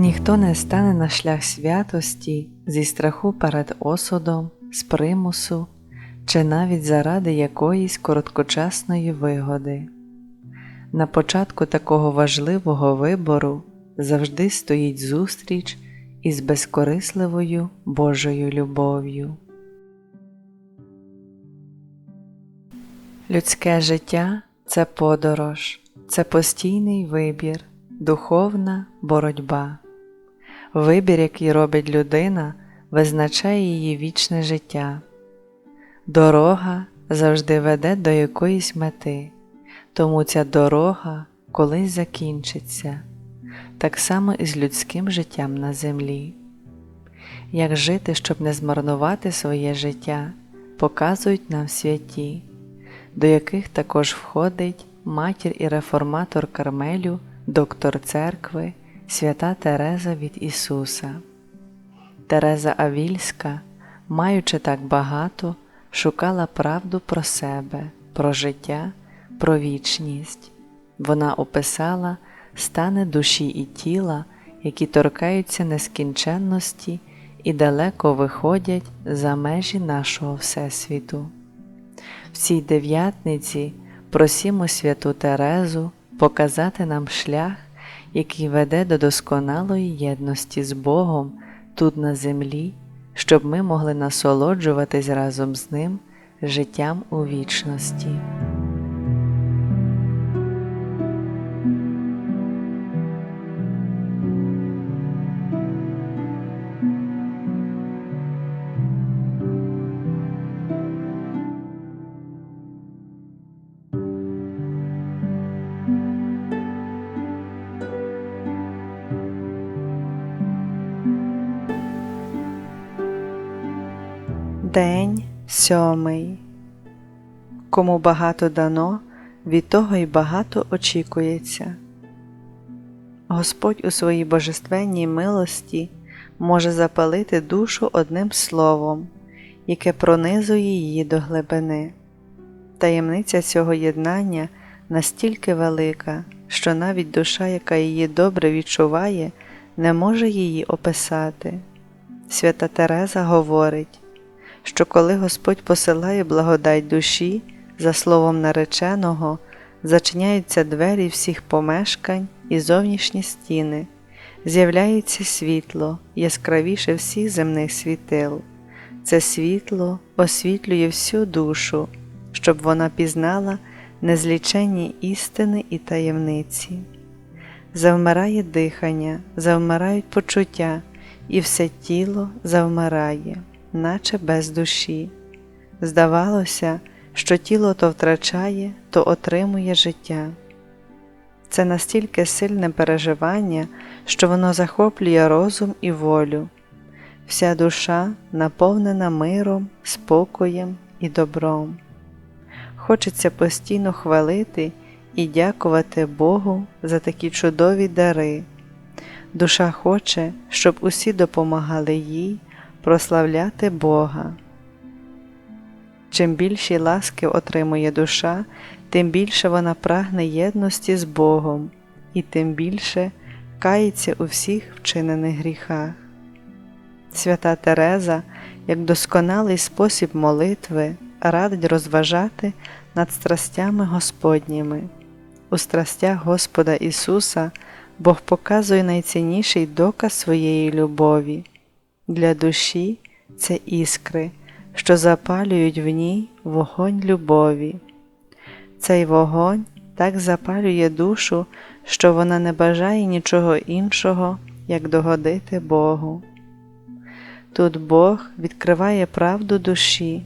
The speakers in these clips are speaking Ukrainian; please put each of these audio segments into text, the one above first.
Ніхто не стане на шлях святості зі страху перед осудом, з примусу чи навіть заради якоїсь короткочасної вигоди. На початку такого важливого вибору завжди стоїть зустріч із безкорисливою Божою любов'ю. Людське життя це подорож, це постійний вибір, духовна боротьба. Вибір, який робить людина, визначає її вічне життя. Дорога завжди веде до якоїсь мети, тому ця дорога колись закінчиться, так само і з людським життям на землі. Як жити, щоб не змарнувати своє життя, показують нам святі, до яких також входить матір і реформатор Кармелю, доктор церкви, свята Тереза від Ісуса. Тереза Авільська, маючи так багато, шукала правду про себе, про життя, про вічність. Вона описала стани душі і тіла, які торкаються нескінченності і далеко виходять за межі нашого Всесвіту. В цій дев'ятниці просімо святу Терезу показати нам шлях, який веде до досконалої єдності з Богом тут на землі, щоб ми могли насолоджуватись разом з Ним життям у вічності. День сьомий. Кому багато дано, від того й багато очікується. Господь у своїй божественній милості може запалити душу одним словом, яке пронизує її до глибини. Таємниця цього єднання настільки велика, що навіть душа, яка її добре відчуває, не може її описати. Свята Тереза говорить що коли Господь посилає благодать душі, за словом нареченого, зачиняються двері всіх помешкань і зовнішні стіни, з'являється світло, яскравіше всіх земних світил. Це світло освітлює всю душу, щоб вона пізнала незліченні істини і таємниці. Завмирає дихання, завмирають почуття, і все тіло завмирає наче без душі. Здавалося, що тіло то втрачає, то отримує життя. Це настільки сильне переживання, що воно захоплює розум і волю. Вся душа наповнена миром, спокоєм і добром. Хочеться постійно хвалити і дякувати Богу за такі чудові дари. Душа хоче, щоб усі допомагали їй прославляти Бога. Чим більші ласки отримує душа, тим більше вона прагне єдності з Богом і тим більше кається у всіх вчинених гріхах. Свята Тереза, як досконалий спосіб молитви, радить розважати над страстями Господніми. У страстях Господа Ісуса Бог показує найцінніший доказ своєї любові. Для душі це іскри, що запалюють в ній вогонь любові. Цей вогонь так запалює душу, що вона не бажає нічого іншого, як догодити Богу. Тут Бог відкриває правду душі,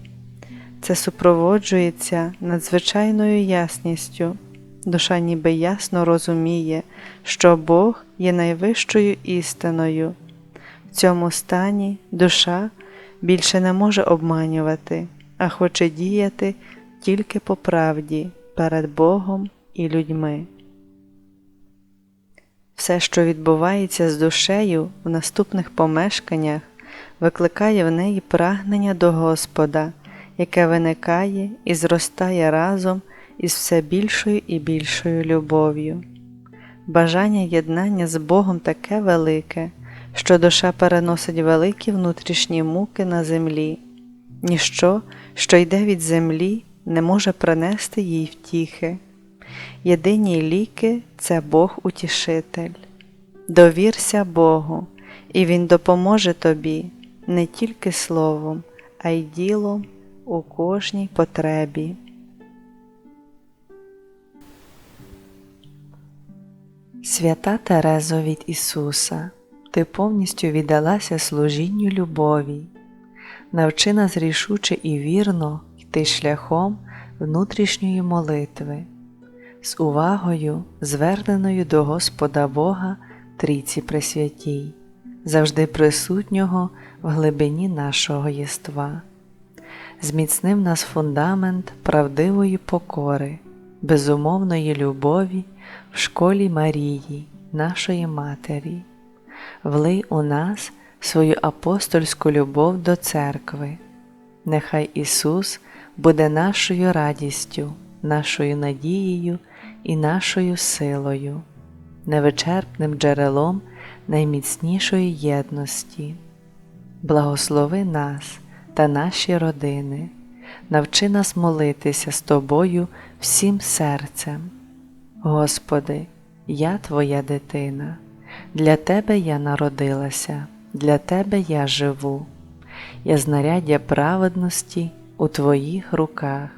це супроводжується надзвичайною ясністю. Душа ніби ясно розуміє, що Бог є найвищою істиною цьому стані душа більше не може обманювати, а хоче діяти тільки по правді перед Богом і людьми. Все, що відбувається з душею в наступних помешканнях, викликає в неї прагнення до Господа, яке виникає і зростає разом із все більшою і більшою любов'ю. Бажання єднання з Богом таке велике, що душа переносить великі внутрішні муки на землі. Ніщо, що йде від землі, не може принести їй втіхи. Єдині ліки це Бог Утішитель. Довірся Богу, і Він допоможе тобі не тільки словом, а й ділом у кожній потребі. Свята Терезо від Ісуса, Ти повністю віддалася служінню любові. Навчи нас рішуче і вірно йти шляхом внутрішньої молитви, з увагою, зверненою до Господа Бога Трійці Пресвятій, завжди присутнього в глибині нашого єства. Зміцнив нас фундамент правдивої покори, безумовної любові в школі Марії, нашої Матері, влий у нас свою апостольську любов до церкви. Нехай Ісус буде нашою радістю, нашою надією і нашою силою, невичерпним джерелом найміцнішої єдності. Благослови нас та наші родини, навчи нас молитися з Тобою всім серцем. Господи, я Твоя дитина, для Тебе я народилася, для Тебе я живу, я знаряддя праведності у Твоїх руках,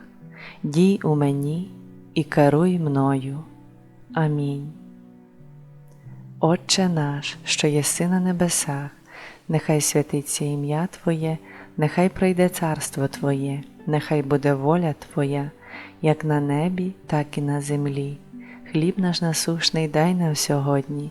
дій у мені і керуй мною. Амінь. Отче наш, що єси на небесах, нехай святиться ім'я Твоє, нехай прийде царство Твоє, нехай буде воля Твоя, як на небі, так і на землі. Хліб наш насушний дай нам сьогодні,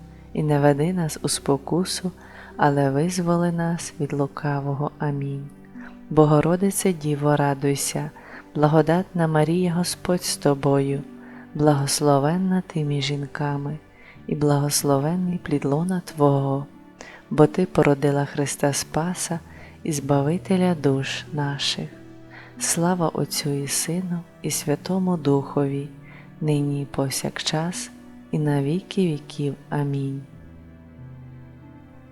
і не веди нас у спокусу, але визволи нас від лукавого. Амінь. Богородице Діво, радуйся, благодатна Марія Господь з тобою, благословенна ти між жінками, і благословенний плід лона Твого, бо Ти породила Христа Спаса і Збавителя душ наших. Слава Отцю і Сину, і Святому Духові, нині і повсякчас, і на віки віків. Амінь.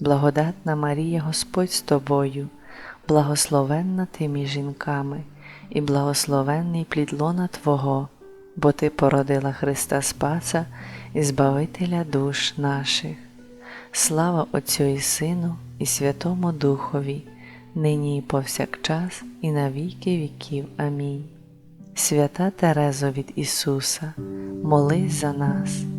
благодатна Марія Господь з тобою, благословенна ти між жінками, і благословенний плід лона Твого, бо Ти породила Христа Спаса і Збавителя душ наших. Слава Отцю і Сину, і Святому Духові, нині і повсякчас, і на віки віків. Амінь. Свята Терезо від Ісуса, молись за нас.